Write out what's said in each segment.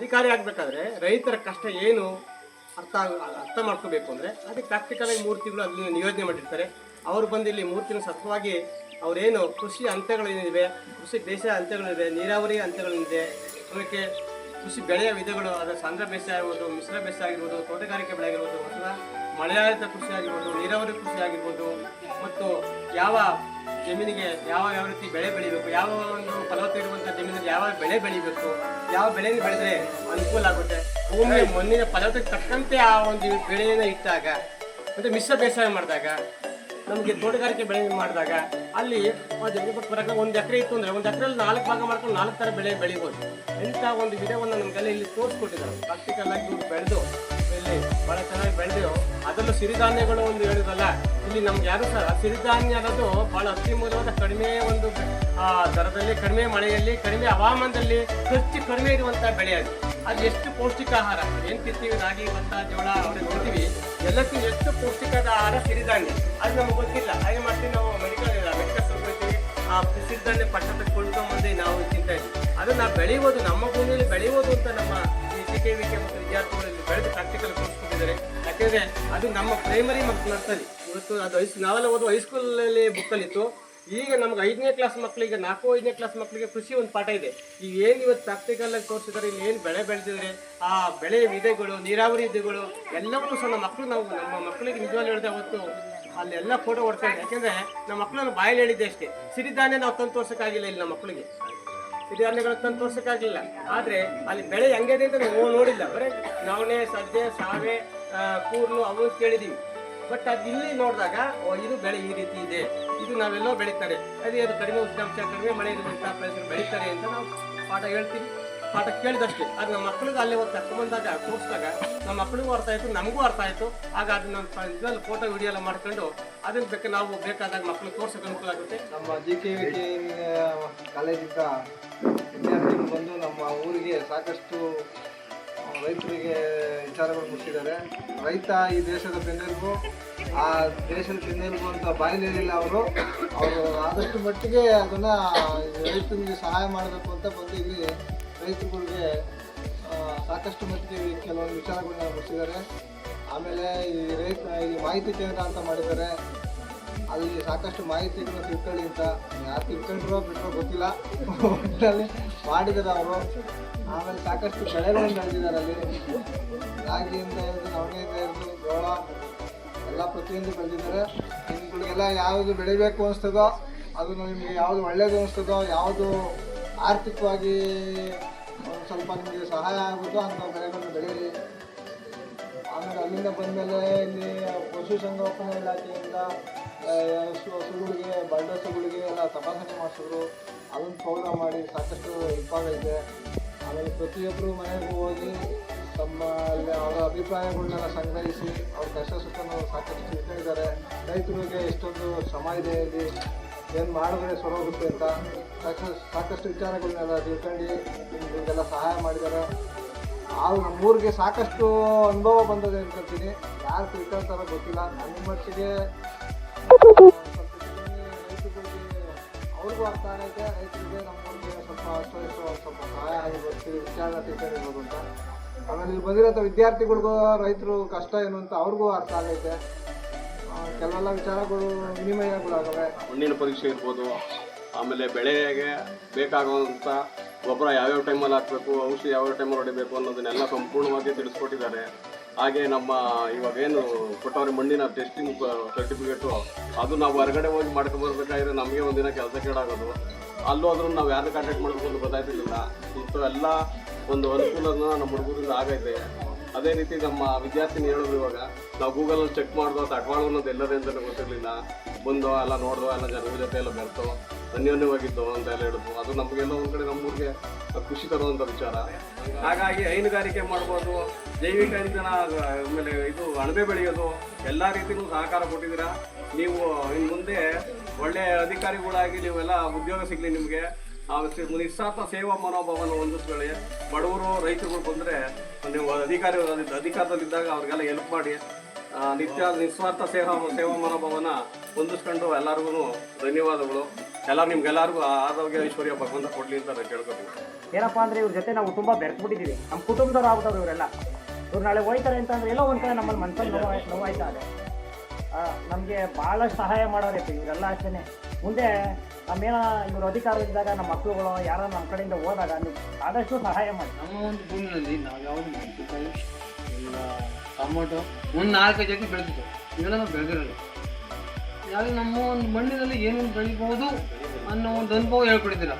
ಅಧಿಕಾರಿ ಆಗಬೇಕಾದ್ರೆ ರೈತರ ಕಷ್ಟ ಏನು ಅರ್ಥ ಅರ್ಥ ಮಾಡ್ಕೋಬೇಕು ಅಂದರೆ ಅದಕ್ಕೆ ಪ್ರಾಕ್ಟಿಕಲ್ ಆಗಿ ಮೂರ್ತಿಗಳು ಅಲ್ಲಿ ನಿಯೋಜನೆ ಮಾಡಿರ್ತಾರೆ. ಅವರು ಬಂದು ಇಲ್ಲಿ ಮೂರ್ತಿನ ಸತ್ವವಾಗಿ ಅವರೇನು ಕೃಷಿ ಹಂತಗಳೇನಿವೆ ಕೃಷಿ ಬೇಸಾಯ ಹಂತಗಳಿವೆ ನೀರಾವರಿ ಹಂತಗಳಿದೆ ಅದಕ್ಕೆ ಕೃಷಿ ಬೆಳೆಯ ವಿಧಗಳು ಅದರ ಸಾಂದ್ರ ಬೇಸಾಯ ಆಗಿರ್ಬೋದು, ಮಿಶ್ರ ಬೇಸಾಯ ಆಗಿರ್ಬೋದು, ತೋಟಗಾರಿಕೆ ಬೆಳೆ ಆಗಿರ್ಬೋದು ಅಥವಾ ಮಳೆಯಾಧಾರಿತ ಕೃಷಿ ಆಗಿರ್ಬೋದು, ನೀರಾವರಿ ಕೃಷಿ ಆಗಿರ್ಬೋದು, ಮತ್ತು ಯಾವ ಜಮೀನಿಗೆ ಯಾವ ಯಾವ ರೀತಿ ಬೆಳೆ ಬೆಳಿಬೇಕು, ಯಾವ ಒಂದು ಫಲವತ್ತ ಇರುವಂಥ ಜಮೀನಿಗೆ ಯಾವ ಬೆಳೆ ಬೆಳಿಬೇಕು, ಯಾವ ಬೆಳೆಯನ್ನು ಬೆಳೆದ್ರೆ ಅನುಕೂಲ ಆಗುತ್ತೆ, ಭೂಮಿಯ ಮಣ್ಣಿನ ಫಲವತ್ತಕ್ಕೆ ತಕ್ಕಂತೆ ಆ ಒಂದು ಬೆಳೆಯನ್ನು ಇಟ್ಟಾಗ, ಮತ್ತು ಮಿಶ್ರ ಬೇಸಾಯ ಮಾಡಿದಾಗ ನಮಗೆ ತೋಟಗಾರಿಕೆ ಬೆಳೆ ಮಾಡಿದಾಗ ಅಲ್ಲಿ ಒಂದು ಎಕರೆ ಇತ್ತು ಅಂದರೆ ಒಂದು ಎಕರೆಯಲ್ಲಿ ನಾಲ್ಕು ಭಾಗ ಮಾಡ್ಕೊಂಡು ನಾಲ್ಕು ಥರ ಬೆಳೆ ಬೆಳಿಬೋದು. ಇಂಥ ಒಂದು ಗಿಡವನ್ನು ನಮಗೆಲ್ಲ ಇಲ್ಲಿ ತೋರಿಸ್ಕೊಟ್ಟಿದ್ದಾರೆ. ಪ್ರಾಕ್ಟಿಕಲ್ ಆಗಿ ಇವ್ರು ಬೆಳೆದು, ಇಲ್ಲಿ ಭಾಳ ಚೆನ್ನಾಗಿ ಬೆಳೆದು ಅದರಲ್ಲೂ ಸಿರಿಧಾನ್ಯಗಳು ಒಂದು ಹೇಳಿದ್ರಲ್ಲ, ಇಲ್ಲಿ ನಮ್ಗೆ ಯಾರು ಸಹ ಸಿರಿಧಾನ್ಯ ಅನ್ನೋದು ಭಾಳ ಅತ್ಯಮೂಲ್ಯವಾದ ಕಡಿಮೆ ಒಂದು ಆ, ದರದಲ್ಲಿ ಕಡಿಮೆ ಮಳೆಯಲ್ಲಿ ಕಡಿಮೆ ಹವಾಮಾನದಲ್ಲಿ ಖರ್ಚು ಕಡಿಮೆ ಇರುವಂಥ ಬೆಳೆ ಅದು. ಅದು ಎಷ್ಟು ಪೌಷ್ಟಿಕ ಆಹಾರ ಏನು ತಿಂತೀವಿ? ರಾಗಿ ಭತ್ತ ಜೋಳ ಅವ್ರಿಗೆ ನೋಡ್ತೀವಿ. ಎಲ್ಲಕ್ಕೂ ಎಷ್ಟು ಪೌಷ್ಟಿಕದ ಆಹಾರ ಸಿರಿಧಾನ್ಯ? ಅದು ನಮ್ಗೆ ಗೊತ್ತಿಲ್ಲ. ಹಾಗೆ ಮಾಡ್ತೀವಿ ನಾವು ಮೆಡಿಕಲ್ ಮೆಡಿಕಲ್ ಹೋಗ್ತೀವಿ ಆ ಸಿರಿಧಾನ್ಯ ಪಟ್ಟದ ಕೊಂಡ್ಕೊಂಬಂದು ನಾವು ತಿಂತಾ ಇದ್ವಿ. ಅದು ನಾವು ಬೆಳೆಯೋದು ನಮ್ಮ ಭೂಮಿಯಲ್ಲಿ ಬೆಳೆಯುವುದು ಅಂತ ನಮ್ಮ ಈ ಸಿ ಕೆ ವಿ ಕೆ ಮತ್ತು ವಿದ್ಯಾರ್ಥಿಗಳಲ್ಲಿ ಬೆಳೆದು ಪ್ರಾಕ್ಟಿಕಲ್ ಕೊಡಿಸ್ಕೊಂಡಿದ್ದಾರೆ ಯಾಕೆಂದರೆ ಅದು ನಮ್ಮ ಪ್ರೈಮರಿ ಮತ್ತು ನರ್ಸರಿ ಇವತ್ತು ಅದು ಹೈಸ್ ನಾವೆಲ್ಲ ಓದುವ ಹೈಸ್ಕೂಲಲ್ಲಿ ಬುಕ್ಕಲ್ಲಿತ್ತು ಈಗ ನಮ್ಗೆ ಐದನೇ ಕ್ಲಾಸ್ ಮಕ್ಕಳಿಗೆ ನಾಲ್ಕು ಐದನೇ ಕ್ಲಾಸ್ ಮಕ್ಕಳಿಗೆ ಕೃಷಿ ಒಂದು ಪಾಠ ಇದೆ. ಈಗ ಏನು ಇವತ್ತು ಪ್ರಾಕ್ಟಿಕಲ್ ಆಗಿ ತೋರಿಸಿದ್ರೆ, ಇಲ್ಲಿ ಏನು ಬೆಳೆ ಬೆಳೆದಿದ್ರೆ, ಆ ಬೆಳೆಯ ವಿಧಗಳು, ನೀರಾವರಿ ವಿಧಗಳು, ಎಲ್ಲವನ್ನೂ ಸಹ ನಮ್ಮ ಮಕ್ಕಳು ನಾವು ನಮ್ಮ ಮಕ್ಕಳಿಗೆ ನಿಜವಾಗಿ ಹೇಳಿದೆ ಅವತ್ತು ಅಲ್ಲೆಲ್ಲ ಫೋಟೋ ಹೊಡ್ತಾ ಯಾಕೆಂದರೆ ನಮ್ಮ ಮಕ್ಕಳನ್ನು ಬಾಯಲ್ಲಿ ಹೇಳಿದ್ದೆ ಅಷ್ಟೇ. ಸಿರಿಧಾನ್ಯ ನಾವು ತಂದು ತೋರ್ಸೋಕ್ಕಾಗಿಲ್ಲ ಇಲ್ಲಿ ನಮ್ಮ ಮಕ್ಕಳಿಗೆ ಸಿರಿಧಾನ್ಯಗಳು ತಂದು ತೋರ್ಸೋಕ್ಕಾಗಿಲ್ಲ. ಆದರೆ ಅಲ್ಲಿ ಬೆಳೆ ಹೆಂಗಿದೆ ಅಂತ ನಾವು ನೋಡಿಲ್ಲ. ಬರೀ ನವಣೆ ಸಜ್ಜೆ ಸಾವೆ ಕೂರ್ಲು, ಅವು ಕೇಳಿದೀವಿ. ಬಟ್ ಅದು ಇಲ್ಲಿ ನೋಡಿದಾಗ ಇದು ಬೆಳೆ ಈ ರೀತಿ ಇದೆ. ಇದು ನಾವೆಲ್ಲೋ ಬೆಳೀತಾರೆ. ಅದೇ ಅದು ಕಡಿಮೆ ಉಷ್ಣಾಂಶ, ಕಡಿಮೆ ಮಳೆ ಇರುವಂಥ ಪ್ರದೇಶಗಳು ಬೆಳೀತಾರೆ ಅಂತ ನಾವು ಪಾಠ ಹೇಳ್ತೀವಿ. ಪಾಠ ಕೇಳಿದಷ್ಟೇ. ಅದು ನಮ್ಮ ಮಕ್ಕಳಿಗೆ ಅಲ್ಲೇ ಹೋಗಿ ಕರ್ಕೊಂಡ್ಬಂದಾಗ ತೋರಿಸಿದಾಗ ನಮ್ಮ ಮಕ್ಕಳಿಗೂ ಅರ್ಥ ಆಯಿತು, ನಮಗೂ ಅರ್ಥ ಆಯಿತು. ಆಗ ಅದನ್ನ ಇದರಲ್ಲಿ ಫೋಟೋ ವಿಡಿಯೋ ಎಲ್ಲ ಮಾಡ್ಕೊಂಡು ಅದನ್ನ ಬೇಕು ನಾವು ಬೇಕಾದಾಗ ಮಕ್ಕಳು ತೋರ್ಸೋಕೆ ಅನುಕೂಲ ಆಗುತ್ತೆ. ನಮ್ಮ ಜಿ ಕೆ ವಿ ಕೆ ಕಾಲೇಜಿಂದ ವಿದ್ಯಾರ್ಥಿಗಳು ಬಂದು ನಮ್ಮ ಊರಿಗೆ ಸಾಕಷ್ಟು ರೈತರಿಗೆ ವಿಚಾರಗಳು ಮುಟ್ಟಿದ್ದಾರೆ ರೈತ ಈ ದೇಶದ ಬೆನ್ನೆಲುಬು, ಆ ದೇಶದ ಬೆನ್ನೆಲುಬು ಅಂತ ಬಾಯಲ್ಲಿ ಹೇಳಿಲ್ಲ ಅವರು. ಅವರು ಆದಷ್ಟು ಮಟ್ಟಿಗೆ ಅದನ್ನು ರೈತರಿಗೆ ಸಹಾಯ ಮಾಡಬೇಕು ಅಂತ ಬಂದು ಇಲ್ಲಿ ರೈತರುಗಳಿಗೆ ಸಾಕಷ್ಟು ಮಟ್ಟಿಗೆ ಕೆಲವೊಂದು ವಿಚಾರಗಳನ್ನ ಮುಟ್ಟಿದ್ದಾರೆ ಆಮೇಲೆ ಈ ರೈತ, ಈ ಮಾಹಿತಿ ಕೇಂದ್ರ ಅಂತ ಮಾಡಿದ್ದಾರೆ. ಅಲ್ಲಿ ಸಾಕಷ್ಟು ಮಾಹಿತಿಗಳನ್ನ ತಿಳ್ಕೊಳ್ಳಿ ಅಂತ ಯಾರು ತಿಳ್ಕೊಂಡ್ರೋ ಬಿಟ್ಟರೋ ಗೊತ್ತಿಲ್ಲ. ಒಟ್ಟಿನಲ್ಲಿ ಮಾಡಿದ್ದಾರೆ ಅವರು. ಆಮೇಲೆ ಸಾಕಷ್ಟು ಬೆಳೆಗಳನ್ನು ಬೆಳೆದಿದ್ದಾರೆ ಅಲ್ಲಿ. ರಾಗಿಯಿಂದ ಹಿಡಿದು ನವಣೆಯಿಂದ ಹಿಡಿದು ಜೋಳ, ಎಲ್ಲ ಪ್ರತಿಯೊಂದು ಬೆಳೆದಿದ್ದಾರೆ. ನಿಮ್ಗಳಿಗೆಲ್ಲ ಯಾವುದು ಬೆಳಿಬೇಕು ಅನಿಸ್ತದೋ, ಅದು ನಿಮಗೆ ಯಾವುದು ಒಳ್ಳೇದು ಅನಿಸ್ತದೋ, ಯಾವುದು ಆರ್ಥಿಕವಾಗಿ ಸ್ವಲ್ಪ ನಿಮಗೆ ಸಹಾಯ ಆಗುತ್ತೋ ಅಂಥ ಬೆಳೆಗಳನ್ನು ಬೆಳೀರಿ ಆಮೇಲೆ ಅಲ್ಲಿಂದ ಬಂದಮೇಲೆ ಇಲ್ಲಿ ಪಶುಸಂಗೋಪನಾ ಇಲಾಖೆಯಿಂದ ಹಸುಗಳಿಗೆ ಬಳ್ಳ ಹಸುಗಳಿಗೆ ಎಲ್ಲ ತಪಾಸಣೆ ಮಾಡಿಸಿದ್ರು. ಅದನ್ನು ಪ್ರೋಗ್ರಾಮ್ ಮಾಡಿ ಸಾಕಷ್ಟು ಹೆಲ್ಪ್ ಆಮೇಲೆ ಪ್ರತಿಯೊಬ್ಬರು ಮನೆಗೂ ಹೋಗಿ ತಮ್ಮ ಅಲ್ಲಿ ಅವರ ಅಭಿಪ್ರಾಯಗಳನ್ನೆಲ್ಲ ಸಂಗ್ರಹಿಸಿ, ಅವ್ರ ಕಷ್ಟ ಸುಖನೂ ಸಾಕಷ್ಟು ತಿಳ್ಕೊಂಡಿದ್ದಾರೆ. ರೈತರಿಗೆ ಎಷ್ಟೊಂದು ಶ್ರಮ ಇದೆ ಇಲ್ಲಿ, ಏನು ಮಾಡಿದ್ರೆ ಸೊರೋಗುತ್ತೆ ಅಂತ ಸಾಕಷ್ಟು ಸಾಕಷ್ಟು ವಿಚಾರಗಳನ್ನೆಲ್ಲ ತಿಳ್ಕೊಂಡು ನಿಮಗೆಲ್ಲ ಸಹಾಯ ಮಾಡಿದ್ದಾರೆ. ಆದ್ರೂ ನಮ್ಮೂರಿಗೆ ಸಾಕಷ್ಟು ಅನುಭವ ಬಂದದೆ ಅನ್ಕೊಳ್ತೀನಿ ಯಾರು ತಿಳ್ಕೊಳ್ತಾರೋ ಗೊತ್ತಿಲ್ಲ. ನನ್ನ ಮಟ್ಟಿಗೆ ಅವ್ರಿಗೂ ಅರ್ಥ ಆಗೈತೆ. ರೈತರಿಗೆ ನಮ್ಮೂರಿಗೆ ಸ್ವಲ್ಪ ಸ್ವಲ್ಪ ಸಹಾಯ ಆಗಿ ವಿಚಾರ ತಿಳ್ಕೊಂಡಿರ್ಬೋದು ಅಂತ ಆಮೇಲೆ ಇಲ್ಲಿ ಬಂದಿರೋ ವಿದ್ಯಾರ್ಥಿಗಳಿಗೂ, ರೈತರು ಕಷ್ಟ ಏನು ಅಂತ ಅವ್ರಿಗೂ ಅರ್ಥ ಆಗೈತೆ. ಕೆಲವೆಲ್ಲ ವಿಚಾರಗಳು ವಿನಿಮಯಗಳಾಗವೆ. ಮಣ್ಣಿನ ಪರೀಕ್ಷೆ ಇರ್ಬೋದು. ಆಮೇಲೆ ಬೆಳೆಗೆ ಬೇಕಾಗುವಂಥ ಗೊಬ್ಬರ ಯಾವ್ಯಾವ ಟೈಮಲ್ಲಿ ಹಾಕಬೇಕು, ಔಷಧಿ ಯಾವ್ಯಾವ ಟೈಮಲ್ಲಿ ಹೊಡಿಬೇಕು ಅನ್ನೋದನ್ನೆಲ್ಲ ಸಂಪೂರ್ಣವಾಗಿ ತಿಳಿಸ್ಕೊಟ್ಟಿದ್ದಾರೆ. ಹಾಗೆ ನಮ್ಮ ಇವಾಗ ಏನು ಕೊಟ್ಟವ್ರೆ ಮಣ್ಣಿನ ಟೆಸ್ಟಿಂಗ್ ಸರ್ಟಿಫಿಕೇಟು ಅದು ನಾವು ಹೊರಗಡೆ ಹೋಗಿ ಮಾಡ್ಕೊಂಬರ್ಬೇಕಾದ್ರೆ ನಮಗೆ ಒಂದಿನ ಕೆಲಸ ಕೇಳಾಗೋದು ಅಲ್ಲೂ ಆದ್ರೂ ನಾವು ಯಾರನ್ನ ಕಾಂಟ್ಯಾಕ್ಟ್ ಮಾಡಬೇಕು ಗೊತ್ತಾಯ್ತಿರ್ಲಿಲ್ಲ. ಇಂಥ ಎಲ್ಲ ಒಂದು ಅನುಕೂಲನ ನಮ್ಮ ಹುಡುಗರಿಂದ ಆಗೈತೆ. ಅದೇ ರೀತಿ ನಮ್ಮ ವಿದ್ಯಾರ್ಥಿನಿ ಹೇಳೋದು ಇವಾಗ, ನಾವು ಗೂಗಲಲ್ಲಿ ಚೆಕ್ ಮಾಡ್ದೋ ತಟ್ವಾಳ ಅನ್ನೋದು ಎಲ್ಲದೇ ಅಂತಲೂ ಗೊತ್ತಿರಲಿಲ್ಲ. ಬಂದೋ, ಎಲ್ಲ ನೋಡ್ದೋ, ಎಲ್ಲ ಜನರ ಜೊತೆ ಎಲ್ಲ ಬೆರೆತೋ ಅನ್ಯೋನ್ಯವಾಗಿದ್ದೋ ಅಂತ ಎಲ್ಲ ಹೇಳಿದ್ರು ಅದು ನಮಗೆಲ್ಲ ಒಂದು ಕಡೆ ನಮ್ಮೂರಿಗೆ ಖುಷಿ ತರುವಂಥ ವಿಚಾರ. ಹಾಗಾಗಿ ಹೈನುಗಾರಿಕೆ ಮಾಡ್ಬೋದು ಜೈವಿಕ ಇಂಧನ ಆಮೇಲೆ ಇದು ಅಣಬೆ ಬೆಳೆಯೋದು, ಎಲ್ಲ ರೀತಿಯೂ ಸಹಕಾರ ಕೊಟ್ಟಿದ್ದೀರಾ? ನೀವು ಇನ್ನು ಮುಂದೆ ಒಳ್ಳೆ ಅಧಿಕಾರಿಗಳಾಗಿ ನೀವೆಲ್ಲ ಉದ್ಯೋಗ ಸಿಗಲಿ ನಿಮಗೆ. ನಿಸ್ವಾರ್ಥ ಸೇವಾ ಮನೋಭಾವನ ಹೊಂದಿಸ್ಕೊಳ್ಳಿ. ಬಡವರು, ರೈತರುಗಳು ಬಂದರೆ ನೀವು ಅಧಿಕಾರಿ ಅಧಿಕಾರದಲ್ಲಿದ್ದಾಗ ಅವ್ರಿಗೆಲ್ಲ ಹೆಲ್ಪ್ ಮಾಡಿ. ನಿತ್ಯ ನಿಸ್ವಾರ್ಥ ಸೇವಾ ಸೇವಾ ಮನೋಭಾವನ ಹೊಂದಿಸ್ಕೊಂಡು ಎಲ್ಲರಿಗೂ ಧನ್ಯವಾದಗಳು. ಎಲ್ಲ ನಿಮ್ಗೆಲ್ಲರಿಗೂ ಆರೋಗ್ಯ ಐಶ್ವರ್ಯ ಭಗವಂತ ಕೊಡಲಿ ಅಂತ ನಾನು ಕೇಳ್ಕೊತೀನಿ. ಏನಪ್ಪ ಅಂದರೆ ಇವ್ರ ಜೊತೆ ನಾವು ತುಂಬ ಬೆರೆತ್ಬಿಟ್ಟಿದ್ದೀವಿ. ನಮ್ಮ ಕುಟುಂಬದವ್ರು ಆಗ್ಬಿಟ್ಟವ್ರು ಇವರೆಲ್ಲ. ಇವ್ರು ನಾಳೆ ಹೋಯ್ತಾರೆ ಅಂತ ಅಂದ್ರೆ ಎಲ್ಲೋ ಒಂದ್ ಕಡೆ ನಮ್ಮಲ್ಲಿ ಮನ್ಸಲ್ಲಿ ನೋವು ನೋವಾಯ್ತಾ ಇದೆ. ನಮಗೆ ಭಾಳ ಸಹಾಯ ಮಾಡೋರೈತೆ ಇವರೆಲ್ಲ ಅಷ್ಟೇ ಮುಂದೆ ನಮ್ಮೇನ ಇವ್ರ ಅಧಿಕಾರ ಇದ್ದಾಗ ನಮ್ಮ ಮಕ್ಕಳುಗಳು ಯಾರೋ ನಮ್ಮ ಕಡೆಯಿಂದ ಹೋದಾಗ ನೀವು ಆದಷ್ಟು ಸಹಾಯ ಮಾಡಿ. ನಮ್ಮ ಒಂದು ಭೂಮಿನಲ್ಲಿ ನಾವು ಯಾವುದು ಮೆಣಸಿನಕಾಯಿ ಇಲ್ಲ ಟೊಮೊಟೊ. ಒಂದು ನಾಲ್ಕು ಜಾತಿ ಬೆಳೆದಿದ್ದು ಇವೆಲ್ಲ ನಾವು ಬೆಳೆದಿರಲ್ಲ. ಯಾವುದು ನಮ್ಮ ಒಂದು ಮಣ್ಣಿನಲ್ಲಿ ಏನೇನು ಬೆಳಿಬೋದು ಅನ್ನೋ ಒಂದು ಅನುಭವ ಹೇಳ್ಕೊಡಿದ್ದೀರ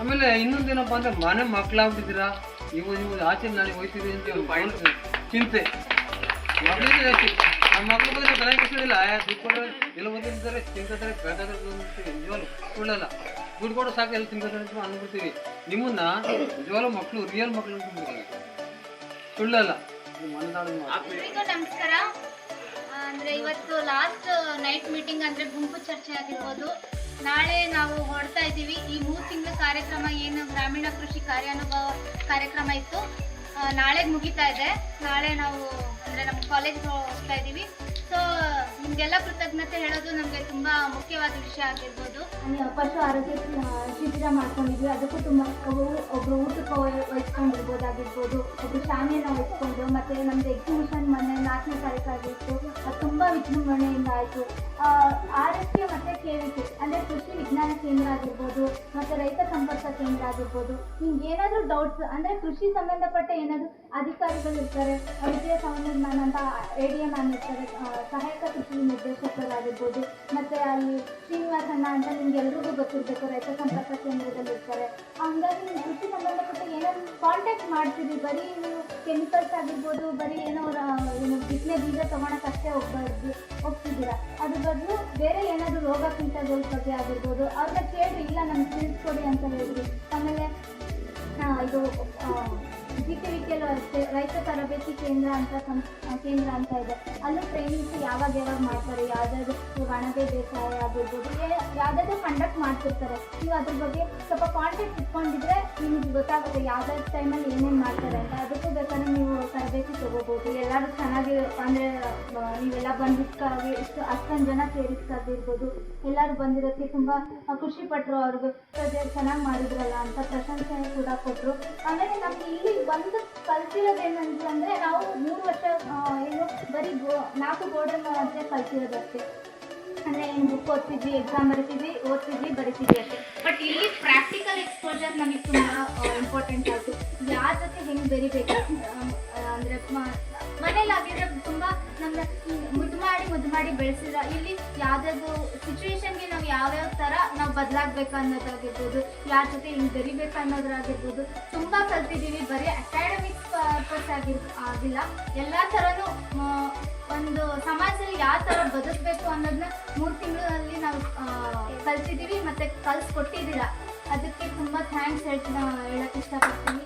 ಆಮೇಲೆ ಇನ್ನೊಂದೇನಪ್ಪ ಅಂದ್ರೆ ಮನೆ ಮಕ್ಕಳಾಗ್ಬಿಟ್ಟಿದ್ದೀರಾ ನೀವು ನಿಮ್ಮ ಆಚೆ ನಾಳೆ ಹೋಗ್ತೀರಿ ಅಂತ ಒಂದು ಚಿಂತೆ. ಮಕ್ಕಳಿಗೆ ಜಾಸ್ತಿ ನಮ್ಮ ಮಕ್ಕಳು ಬಂದರೆ ತಲೆ ಕೆಡಿಸೋದಿಲ್ಲ. ದುಡ್ಡು ಕೊಡೋ ಎಲ್ಲ ಬಂದಿರ್ತಾರೆ ತಿಂತಾರೆ ಬೇಕಾದ್ರೆ ನಿಜವಾಗ್ಲು ಸುಳ್ಳಲ್ಲ ದುಡ್ಡು ಕೊಡೋ ಸಾಕು, ಎಲ್ಲ ತಿಂತಾರೆ ಅಂತ ಅಂದ್ಬಿಡ್ತೀವಿ. ನಿಮ್ಮನ್ನ ನಿಜವಾಗ್ಲು ಮಕ್ಕಳು ರಿಯಲ್ ಮಕ್ಕಳು ಅಂತ ಸುಳ್ಳಲ್ಲ. ನಮಸ್ಕಾರ. ಅಂದ್ರೆ ಇವತ್ತು ಲಾಸ್ಟ್ ನೈಟ್ ಮೀಟಿಂಗ್ ಅಂದ್ರೆ ಗುಂಪು ಚರ್ಚೆ ಆಗಿರ್ಬೋದು. ನಾಳೆ ನಾವು ಹೊಡ್ತಾ ಇದ್ದೀವಿ. ಈ ಮೂರು ತಿಂಗಳ ಕಾರ್ಯಕ್ರಮ ಏನು ಗ್ರಾಮೀಣ ಕೃಷಿ ಕಾರ್ಯಾನುಭವ ಕಾರ್ಯಕ್ರಮ ಇತ್ತು. ನಾಳೆ ಮುಗಿತಾ ಇದೆ. ನಾಳೆ ನಾವು ಅಂದರೆ ನಮ್ಮ ಕಾಲೇಜ್ಗೆ ಹೋಗ್ತಾ ಇದ್ದೀವಿ. ಸೊ ನಿಮಗೆಲ್ಲ ಕೃತಜ್ಞತೆ ಹೇಳೋದು ನಮಗೆ ತುಂಬಾ ಮುಖ್ಯವಾದ ವಿಷಯ ಆಗಿರ್ಬೋದು. ಪಶು ಆರೋಗ್ಯ ಶಿಬಿರ ಮಾಡ್ಕೊಂಡಿದ್ವಿ. ಅದಕ್ಕೂ ತುಂಬ ಒಬ್ರು ಊಟಕ್ಕೆ ವಹಿ- ವಹಿಸ್ಕೊಂಡಿರ್ಬೋದಾಗಿರ್ಬೋದು ಒಬ್ರು ಶಾಮಿಯನ್ನ ವಹಿಸ್ಕೊಂಡು ಮತ್ತೆ ನಮ್ದು ಎಕ್ಸಿಬಿಷನ್ ಮೊನ್ನೆ ನಾಲ್ಕನೇ ತಾರೀಕು ಆಗಿತ್ತು ಅದು ತುಂಬ ವಿಜೃಂಭಣೆಯಿಂದ ಆಯಿತು. ಆರೋಗ್ಯ ಮತ್ತು ಕೆ ಅಂದರೆ ಕೃಷಿ ವಿಜ್ಞಾನ ಕೇಂದ್ರ ಆಗಿರ್ಬೋದು, ಮತ್ತು ರೈತ ಸಂಪರ್ಕ ಕೇಂದ್ರ ಆಗಿರ್ಬೋದು, ನಿಮ್ಗೆ ಏನಾದರೂ ಡೌಟ್ಸ್ ಅಂದರೆ ಕೃಷಿ ಸಂಬಂಧಪಟ್ಟ ಏನಾದರೂ ಅಧಿಕಾರಿಗಳು ಇರ್ತಾರೆ ವಿಜಯ ಸಂಬಂಧ ಅಂತ ಎ ಡಿ ಎಂ ಆಗಿರ್ತಾರೆ ಸಹಾಯಕ ಕೃಷಿ ನಿರ್ದೇಶಕರಾಗಿರ್ಬೋದು ಮತ್ತು ಅಲ್ಲಿ ಶ್ರೀನಿವಾಸಣ್ಣ ಅಂತ ನಿಮ್ಗೆ ಎಲ್ರಿಗೂ ಗೊತ್ತಿರಬೇಕು, ರೈತ ಸಂಪರ್ಕ ಕೇಂದ್ರದಲ್ಲಿ ಇರ್ತಾರೆ. ಹಂಗಾಗಿ ನೀವು ಕೃಷಿ ಸಂಬಂಧಪಟ್ಟ ಏನಾದ್ರು ಕಾಂಟ್ಯಾಕ್ಟ್ ಮಾಡ್ತೀರಿ? ಬರೀ ನೀವು ಕೆಮಿಕಲ್ಸ್ ಆಗಿರ್ಬೋದು, ಬರೀ ಏನೋ ಏನು ಬಿತ್ತನೆ ಬೀಜ ತೊಗೊಳಕ್ಕೆ ಅಷ್ಟೇ ಹೋಗ್ಬಾರ್ದು, ಹೋಗ್ತಿದ್ದೀರಾ? ಅದ್ರ ಬದಲು ಬೇರೆ ಏನಾದರೂ ರೋಗ ಕೀಟಗಳ ಬಗ್ಗೆ ಆಗಿರ್ಬೋದು, ಅವ್ರನ್ನ ಕೇಳಿ ಇಲ್ಲ ನಮ್ಗೆ ತಿಳಿಸ್ಕೊಡಿ ಅಂತ ಹೇಳಿದ್ರಿ. ಆಮೇಲೆ ಇದು ಜಿ ವಿಕೆಲ್ಲೂ ಅಷ್ಟೇ ರೈತ ತರಬೇತಿ ಕೇಂದ್ರ ಅಂತ ಕೇಂದ್ರ ಅಂತ ಇದೆ. ಅಲ್ಲೂ ಟ್ರೈನಿಂಗ್ಸ್ ಯಾವಾಗ ಯಾವಾಗ ಮಾಡ್ತಾರೆ? ಯಾವುದಾದ್ರು ಅಣಬೆ ಬೇಸಾಯ ಆಗಿರ್ಬೋದು ಯಾವುದಾದ್ರು ಕಂಡಕ್ಟ್ ಮಾಡ್ತಿರ್ತಾರೆ. ನೀವು ಅದ್ರ ಬಗ್ಗೆ ಸ್ವಲ್ಪ ಕಾಂಟ್ಯಾಕ್ಟ್ ಇಟ್ಕೊಂಡಿದ್ರೆ ನಿಮ್ಗೆ ಗೊತ್ತಾಗುತ್ತೆ ಯಾವ್ದಾದ್ರು ಟೈಮಲ್ಲಿ ಏನೇನು ಮಾಡ್ತಾರೆ ಅಂತ. ಅದಕ್ಕೂ ಎಲ್ಲರೂ ಚೆನ್ನಾಗಿ, ಅಂದರೆ ನೀವೆಲ್ಲ ಬಂದಿದ್ದಕ್ಕಾಗಿ ಇಷ್ಟು ಅಷ್ಟೊಂದು ಜನ ಸೇರಿಸ್ಕಾಗಿರ್ಬೋದು ಎಲ್ಲರೂ ಬಂದಿರೋಕ್ಕೆ ತುಂಬ ಖುಷಿ ಪಟ್ಟರು ಅವ್ರಿಗೆ. ಚೆನ್ನಾಗಿ ಮಾಡಿದ್ರಲ್ಲ ಅಂತ ಪ್ರಶಂಸೆ ಕೂಡ ಕೊಟ್ಟರು ಆಮೇಲೆ ನಮ್ಗೆ ಇಲ್ಲಿ ಬಂದು ಕಲ್ತಿರೋದೇನಂತಂದರೆ ನಾವು ಮೂರು ವರ್ಷ ಏನು ಬರೀ ಗೋ, ನಾಲ್ಕು ಗೋಡನ್ ಅಷ್ಟೇ. ಕಲ್ತಿರೋದಷ್ಟೇ ಅಂದರೆ ಏನು ಬುಕ್ ಓದ್ತಿದ್ವಿ ಎಕ್ಸಾಮ್ ಬರಿತಿದ್ವಿ, ಓದ್ತಿದ್ವಿ, ಬರಿತಿದ್ವಿ ಅಷ್ಟೇ. ಬಟ್ ಇಲ್ಲಿ ಪ್ರಾಕ್ಟಿಕಲ್ ಎಕ್ಸ್ಪೋಜರ್ ನಮಗೆ ತುಂಬ ಇಂಪಾರ್ಟೆಂಟ್ ಆಯಿತು. ಯಾರ ಜೊತೆ ಹೆಂಗೆ ಬೆರಿಬೇಕು? ಅಂದರೆ ಮನೇಲಿ ಆಗಿದ್ರೆ ತುಂಬ ನಮ್ಮ ಮುದ್ದು ಮಾಡಿ ಮುದ್ದು ಮಾಡಿ ಬೆಳೆಸಿದ ಇಲ್ಲಿ ಯಾವುದಾದ್ರು ಸಿಚುವೇಶನ್ಗೆ ನಾವು ಯಾವ್ಯಾವ ಥರ ನಾವು ಬದಲಾಗಬೇಕು ಅನ್ನೋದಾಗಿರ್ಬೋದು ಯಾರ ಜೊತೆ ಹಿಂಗೆ ಬೆರಿಬೇಕು ಅನ್ನೋದ್ರಾಗಿರ್ಬೋದು ತುಂಬ ಕಲ್ತಿದ್ದೀವಿ ಬರೀ ಅಕಾಡೆಮಿಕ್ ಪರ್ಪಸ್ ಆಗಿ ಆಗಿಲ್ಲ. ಎಲ್ಲ ಥರನೂ ಒಂದು ಸಮಾಜದಲ್ಲಿ ಯಾವ ಥರ ಬದುಕಬೇಕು ಅನ್ನೋದನ್ನ ಮೂರು ತಿಂಗಳಲ್ಲಿ ನಾವು ಕಲ್ತಿದ್ದೀವಿ ಮತ್ತು ಕಲಿಸ್ಕೊಟ್ಟಿದ್ದೀರಾ. ಅದಕ್ಕೆ ತುಂಬ ಥ್ಯಾಂಕ್ಸ್ ಹೇಳ್ತಾ ಹೇಳಕ್ಕೆ ಇಷ್ಟಪಡ್ತೀನಿ.